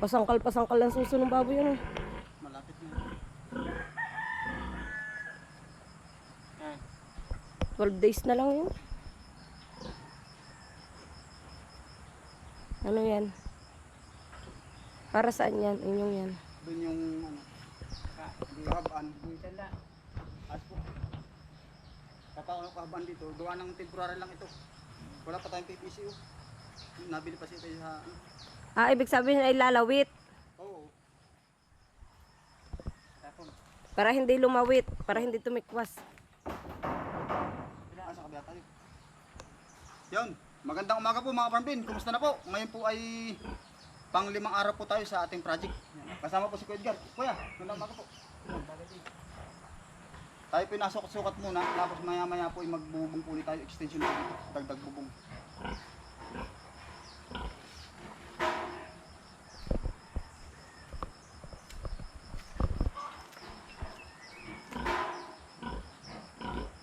Pasangkal, pasangkal ang suso ng baboy ano. Malapit na. Ah, 12 days na lang yun. Ano yan? Para saan yan? Inyong yan. doon yung ano. Kahabaan. Tanda. As po. Kapag kahabaan dito, gawa ng temporary lang ito. Wala pa tayong PPC oh. Nabili pa siya tayo sa ano. Ah, ibig sabihin ay lalawit. Oo. Para hindi lumawit. Para hindi tumikwas. Ah, sa kabila tayo. Yun. Magandang umaga po mga farmbin. Kumusta na po? Ngayon po ay pang limang araw po tayo sa ating project. Kasama po si Kuya Edgar. Kuya, magandang umaga po. Tayo pinasok-sukat muna. Tapos maya maya po ay magbubong po ulit tayo. Extension po. Dagdag bubong.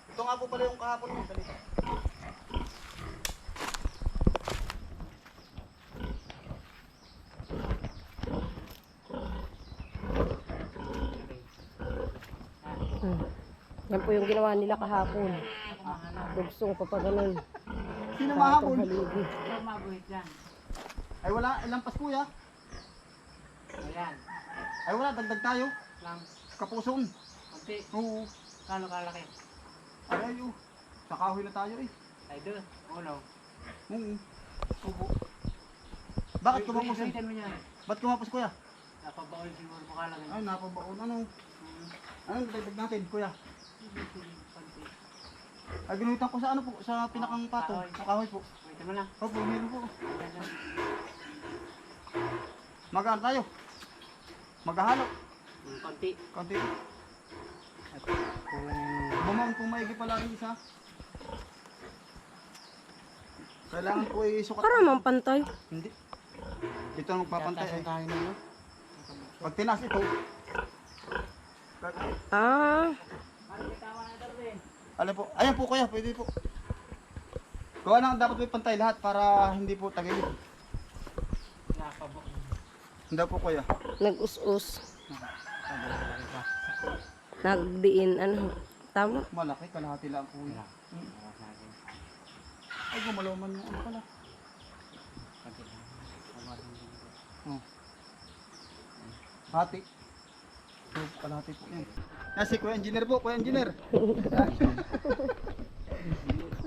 Ito nga po pala yung kahapon. Dali. Hmm. Po yung ginawa nila kahapon. Dugsong pa pa ganun. Sino haligi. Ay wala, ilampas kuya. Ayan. Ay wala, dagdag tayo. Lang. Kapuson. Kunti. Oo. Kano kalaki? Ay oh. Sa kahoy na tayo eh. Ay doon. Uno. Oo. Opo. Bakit kumapos. Ba't kumapos kuya? Napabaon siguro mo kalaki. Ay napabaon. Ano? Ano dagdag natin kuya? Ay ginuhitan ko sa ano po? Sa pinakang pato. Kahoy. Sa kahoy po. Ulitin mo na. Opo, meron po. Magaan tayo. Maghahalo. Kunti. Konti. Bumaon po maigi pala ang isa. Kailangan po i-sukat. Para naman pantay. Hindi. Ito ang magpapantay ay. tayo na yun. Pag tinas ito. Ah, Ano po? Ayan po kuya, pwede po. Gawa na dapat may pantay lahat para hindi po tagilid. Napabaon. Hindi po kuya. nag-us-us. Nagdiin, ano. Tama. Malaki, kalahati lang po kuya. Ay, gumalaman yung ano pala. Oh. Hati. Kalahati po yan. Yan si Kuya Engineer po, Kuya Engineer.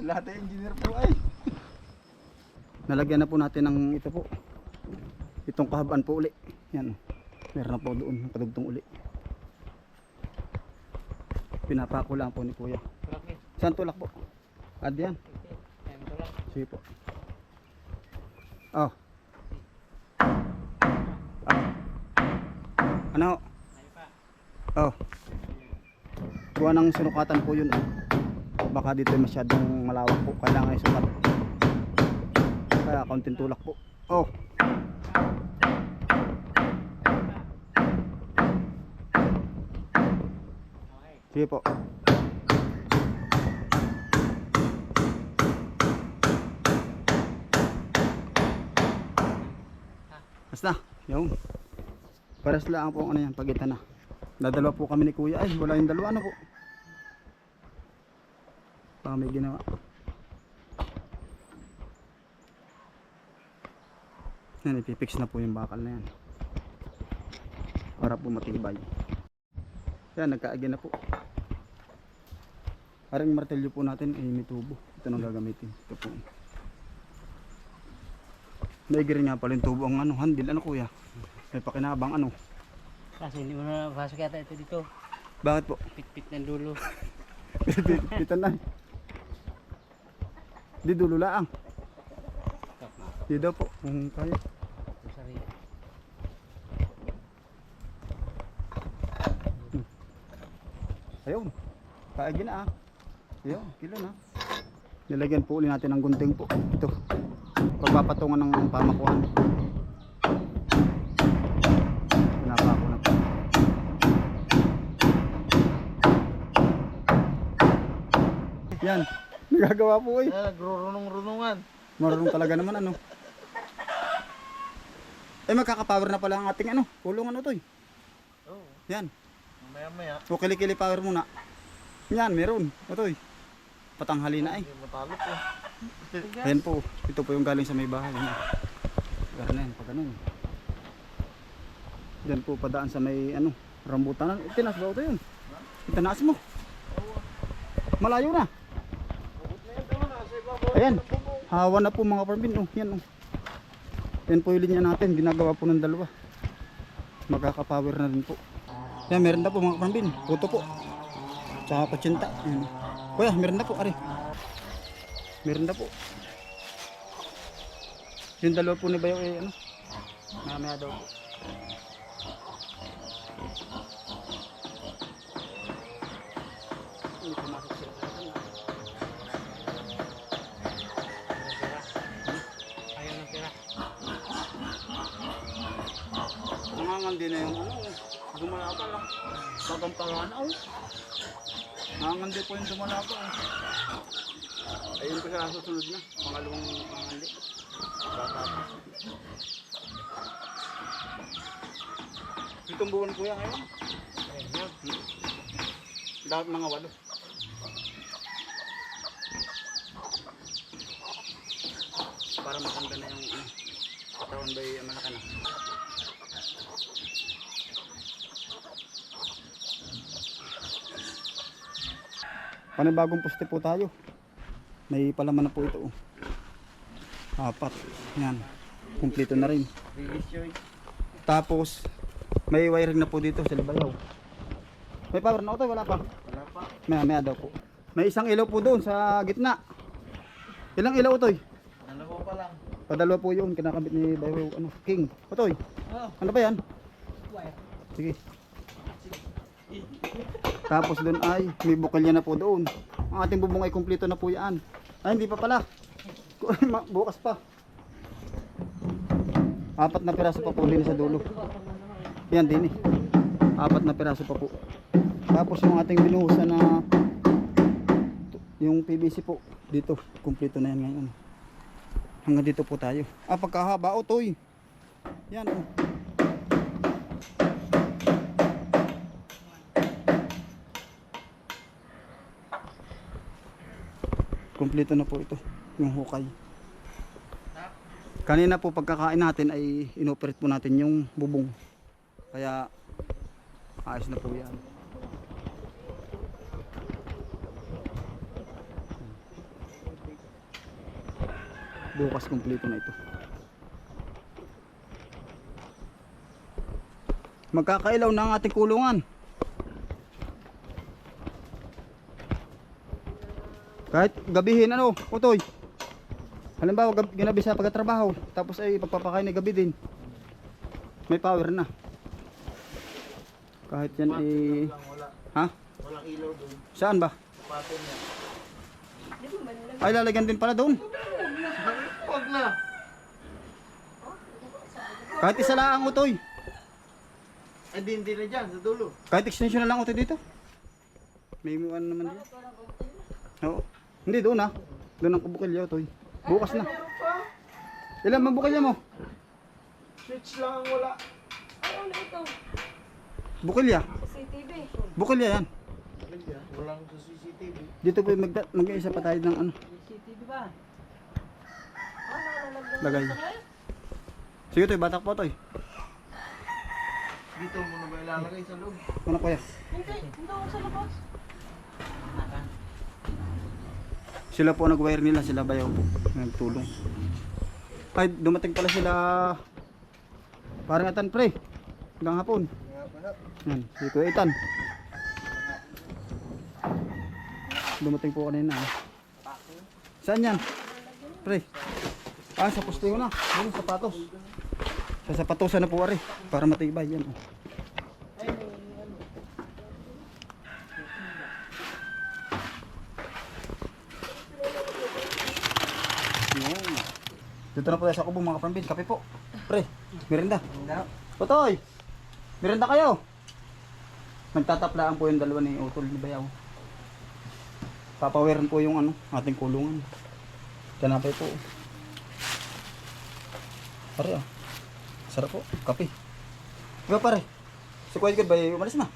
Lahat ay engineer po ay. Nalagyan na po natin ng ito po. Itong kahabaan po uli. Yan. Meron na po doon ng kadugtong uli. Pinapako lang po ni Kuya. Saan tulak po? Ad yan. Sige po. Oh. Ah. Ano? Oh. Gawa ng sinukatan po yun. Baka dito masyadong malawak po. Kailangan ay sukat. Kaya kaunting tulak po. Oh. Sige po. Basta, yung Paras lang po ano yan, pagitan na. Dadalawa po kami ni kuya. Ay, wala yung dalawa. Ano po? Baka may ginawa. Yan, ipipix na po yung bakal na yan. Para po matibay. Yan, nagkaagi na po. Parang martelyo po natin ay may tubo. Ito nang gagamitin. Ito po. Rin nga pala yung tubo ang ano, handle. Ano kuya? May pakinabang ano. Kasi hindi mo na pasok yata ito dito. Bakit po? Pit-pit ng dulo. Dito na. Di dulo lang. Di daw po. Kung kaya. Ayun. Kaagi na ah. Ayun, kilo na. Nilagyan po uli natin ng gunting po. Ito. Pagpapatungan ng pamakuhan. Yan. Nagagawa po eh. Nagrurunong-runungan. Marunong talaga naman ano. Eh magkaka-power na pala ang ating ano, kulungan utoy. Oo. Yan. Mamaya maya. O kilikili power muna. Yan, meron. Utoy. Patanghali na eh. Hindi matalo po. Ayan po. Ito po yung galing sa may bahay. Ano. Ganun, pag ganun. Yan po padaan sa may ano, rambutan. Tinaas ba ito yun? Itanaas mo. Malayo na. Ayan. Hawa na po mga parmin. Oh, yan oh. Yan po yung linya natin. Ginagawa po ng dalawa. Magkaka-power na rin po. Yan, meron na po mga parmin. Puto po. Tsaka patsinta. Yan. Kuya, meron na po. Ari. Meron na po. Yung dalawa po ni Bayo eh ano. Mamaya daw po. Nangangandi na yung ano. Dumalapa lang. Gagampalaan ako. Nangangandi po yung dumalapa. eh. Ayun ko sa susunod na. Pangalawang pangandi. Tatapos. Itong buwan kuya ngayon. Ayun na. Dapat mga walo. Para maganda na yung ano, katawan ba yung malaka na. Panibagong poste po tayo. May palaman na po ito. oh. Apat. Yan. Kumplito na rin. Tapos, may wiring na po dito sa Libayaw. May power na ito, wala pa. Wala pa. May may daw po. May isang ilaw po doon sa gitna. Ilang ilaw ito? Dalawa pa lang. Padalwa po yun, kinakabit ni Bayo, ano, King. Otoy, Oh, ano ba yan? wire. Sige. Tapos doon ay, may bukalya na po doon. Ang ating bubong ay kumpleto na po yan. Ay, hindi pa pala. Bukas pa. Apat na piraso pa po din sa dulo. Yan din eh. Apat na piraso pa po. Tapos yung ating binuhusan na yung PVC po dito, kumpleto na yan ngayon. Hanggang dito po tayo. Ah, pagkahaba, oh, toy. Yan, oh. Kumpleto na po ito, yung hukay. Kanina po pagkakain natin ay inoperate po natin yung bubong. Kaya ayos na po yan. Bukas kumpleto na ito. Magkakailaw na ang ating kulungan. Kahit gabihin ano, utoy. Halimbawa gab ginabi sa pagtatrabaho, tapos ay pagpapakain ay gabi din. May power na. Kahit yan ay Lang wala. ha? Walang ilaw doon. Saan ba? Patin niya. Ay lalagyan din pala doon. Huwag na. Kahit isa lang ang utoy. Eh di hindi na dyan sa dulo. Kahit extension na lang utoy dito. May ano naman dito. Oo. Hindi doon ah. Doon ang kubukilya utoy. Bukas na. Ilan mang bukilya mo? Switch lang ang wala. Ano ito? Bukilya. CCTV. Bukilya yan. Walang sa CCTV. Dito po mag mag-iisa pa tayo ng ano. CCTV ba? Lagay. Sige toy, batak po toy. Dito mo na ba ilalagay sa loob? Ano kuya? Hindi, hindi ako sa labas. Sila po nag-wire nila, sila bayaw po. Nagtulong. Ay, dumating pala sila parang atan pre. Hanggang hapon. Yan, si Kuya Itan. Dumating po kanina. ah. Saan yan? Pre. Ah, sa poste ko na. Doon, sapatos. Sa sapatosan na po ari. Para matibay yan. oh. Yun. Dito na po tayo sa kubo mga pambin. Kape po. Pre, merinda. Totoy, merinda kayo. Nagtataplaan po yung dalawa ni Utol ni Bayaw. Papaweran po yung ano, ating kulungan. Kanapay po. Pare ah. Sarap po. Kape. Diba pare? Si Kuya Edgar ba umalis na?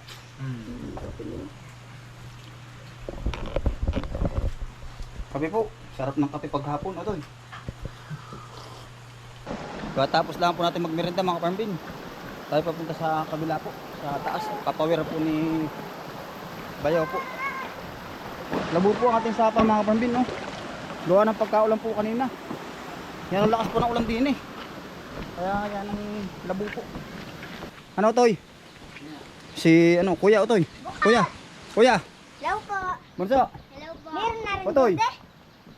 Kape po. Sarap ng kape paghapon. Eh. Katapos lang po natin magmerenda mga farmbin. Tayo papunta sa kabila po. Sa taas. Papawira po ni Bayaw po. Labo po ang ating sapa mga farmbin. No? Gawa ng pagkaulan po kanina. Yan ang lakas po ng ulan din eh. Kaya yan ang labo po. Ano Toy? Si ano, Kuya Otoy. Kuya. Kuya. Hello po. Bunso. Hello po. Meron na rin Otoy.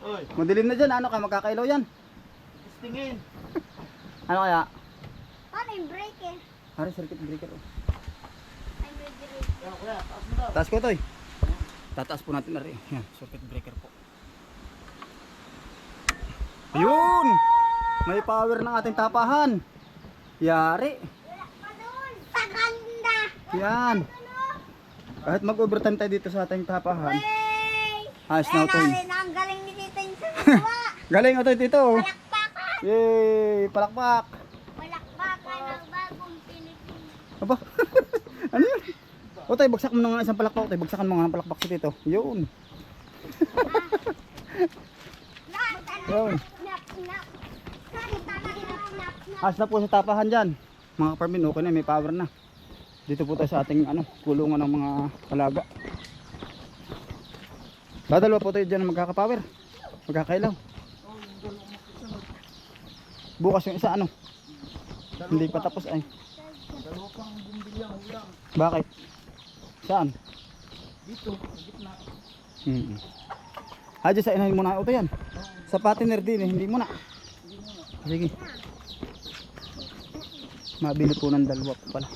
Oy, Madilim na dyan. Ano kayo magkakailaw yan? tingin. Ano kaya? Paano yung break eh? Hari circuit breaker. oh. Taas ko Toy. Tataas po natin na rin. Yan, circuit breaker po. Ayun! May power ng ating tapahan. Yari. Wala pa doon. Sa ganda. Yan. Kahit mag-overtime tayo dito sa ating tapahan. Hey! Ayos na Toy. rin ang galing ni Tito yung sumawa. Galing Otoy dito. oh. Yay! Palakpak! Palakpakan ng bagong Pilipinas. Aba. ano yun? O tayo, bagsak mo ng isang palakpak. Tayo, bagsakan mo nga ng palakpak si Tito. Yun. Yun. Na, nap, nap, nap. As na po sa tapahan dyan. Mga farmin, okay na, may power na. Dito po tayo sa ating ano, kulungan ng mga kalaga. Dadalawa po tayo dyan na magkakapower. Magkakailaw. Bukas yung isa ano. Hindi pa tapos ay. Bakit? Saan? Dito, sa gitna. Hmm. Ah, dyan sa inahin mo na ito yan. Sa patiner din eh, hindi mo na. Sige. Mabili po ng dalawa po pala.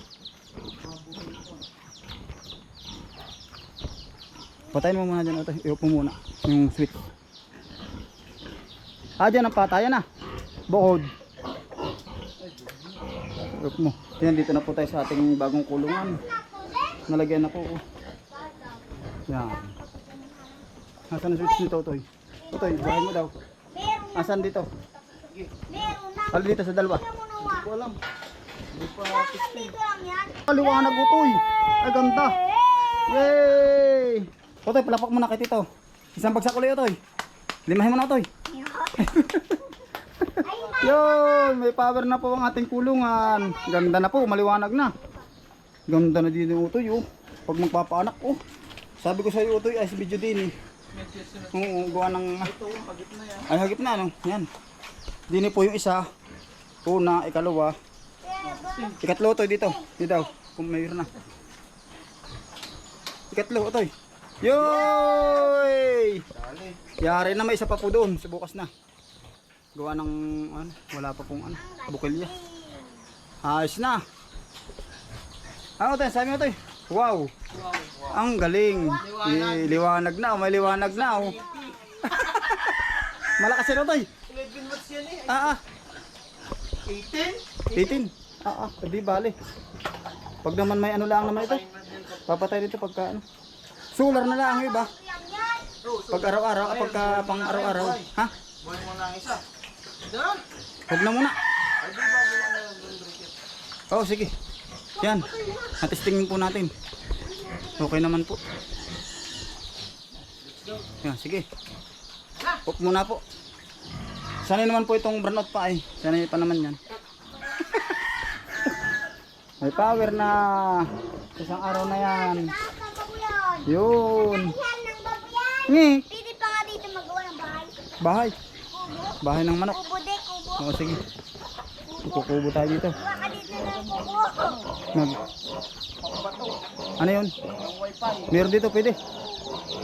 Patayin mo muna dyan ito. Iupo muna. Yung switch. Ah, dyan ang patayan na. Bukod. Iupo mo. Yan, dito na po tayo sa ating bagong kulungan. Nalagyan na po. oh. Yan. Nasaan ang switch nito, Toy? Toy, bahay mo daw. Asan dito? Meron dito sa dalawa. Hindi ko alam. Hindi pa? Kaliwanag mo, Toy. Ay, ganda. Yay! Toy, palapak mo na kay Tito. Isang bagsak ulit, Toy. Limahin mo na, Toy. Yun, may power na po ang ating kulungan. Ganda na po, maliwanag na. Ganda na din yung utoy, oh. Pag magpapaanak, oh. Sabi ko sa iyo, utoy, sa video din, eh. Oo, gawa ng... Ay, hagip na, ano? Yan. Dini po yung isa. Una, ikalawa. Ikatlo, utoy, dito. Dito daw, kung mayroon na. Ikatlo, utoy. Yoy! Yari na may isa pa po doon, sa bukas na. Gawa ng ano, wala pa pong ano, bukilya. Ayos na. Ano tayo, sabi mo tayo? Wow. Ang galing. Eh, liwanag na, oh, may liwanag na oh. Malakas yun tayo. 11 watts yan eh. Ah, ah. 18? 18. Ah, ah, hindi bale. Pag naman may ano lang naman ito. Papatay dito pagka ano. Solar na lang yung iba. Pag araw-araw, ah, pagka pang araw-araw. Ha? Buhay mo na ang isa. Doon. Huwag na muna. Oo, sige. Yan. Natistingin po natin. Okay naman po. Yan, sige. Hook muna po. Sanay naman po itong burnout pa ay. Sanay pa naman yan. May power na. Isang araw na yan. Yun. Ngi. Pwede pa nga dito magawa ng bahay. Bahay. Bahay ng manok. Oo, sige. Kukubo tayo dito. Mag... Ano yun? Meron dito, pwede.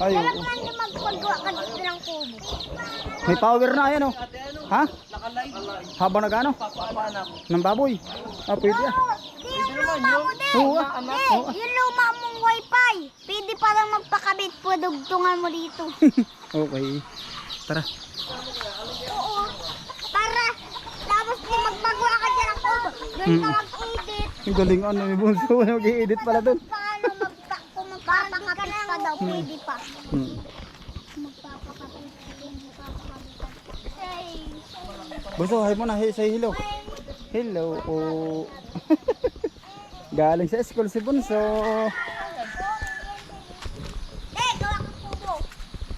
Ay, Alam oo. na magpagawa ka dito ng kubo. May power na, ayan oh. Ha? Habang nagano? Papanak. Ng baboy. Ah, pwede ah. Di yung luma mo din. Oo ah. Eh, yung luma mong wifi. Pwede pa lang magpakabit po dugtungan mo dito. Okay. Tara. Oo. Para tapos kung magpagawa ka dyan ng kubo, doon ka Mm. mag-edit. Ang galing ano, may bunso. Mag-i-edit pala dun. Paano magpa kung magpapakapit ka daw, pwede pa. Hmm. Ay. Bunso, hay mo na, hay, sa hilo. Ay. Hello po. Galing sa school si Bunso.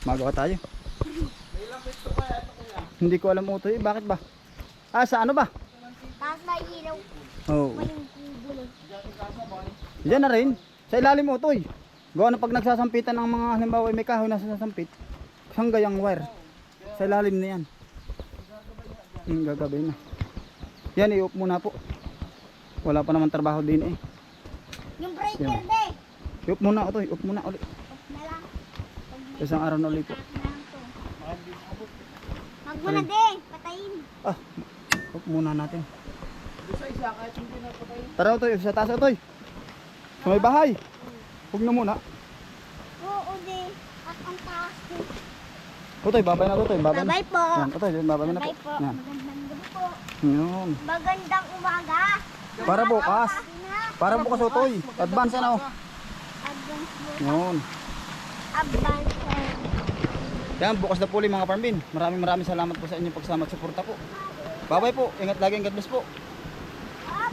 Magawa tayo. Hindi ko alam utoy. Bakit ba? Ah, sa ano ba? Tapos may ilaw. Oo. May kubo nun. Diyan na rin. Sa ilalim utoy. Gawa na pag nagsasampitan ng mga halimbawa may kahoy na sasampit. Hanggang yung wire. Sa ilalim na yan. Hmm, gagabay na. Yan, i-up muna po. Wala pa naman trabaho din eh. Yung breaker Yan. de. I-up muna utoy. Up muna ulit. Off na lang. Isang araw na ulit po. Off. Wag mo na de. Patayin. Ah, up muna natin. Tara utoy, sa taas utoy. Sa may bahay. Huwag na muna. Oo de. At ang taas ko. Utoy, babay na utoy. Babay na. Bye po. Yan, utoy, babay na po. Po. Yan. Magandang gabi po. Yun. Magandang umaga. Para bukas. Na. Para bukas utoy. Advance ano. Advance mo. Yun. Advance. Yan, bukas na po ulit mga parmbin. Maraming maraming salamat po sa inyong pagsama at suporta po. Bye-bye po. Ingat lagi. God bless po.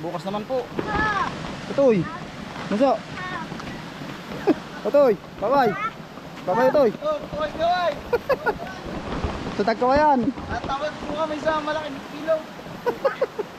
Bukas naman po. Ah. Utoy. Maso. Utoy. Bye-bye. Bye-bye Utoy. Oh, tuway, tuway! Sa tagkawayan. Tatawag po kami sa malaking kilo.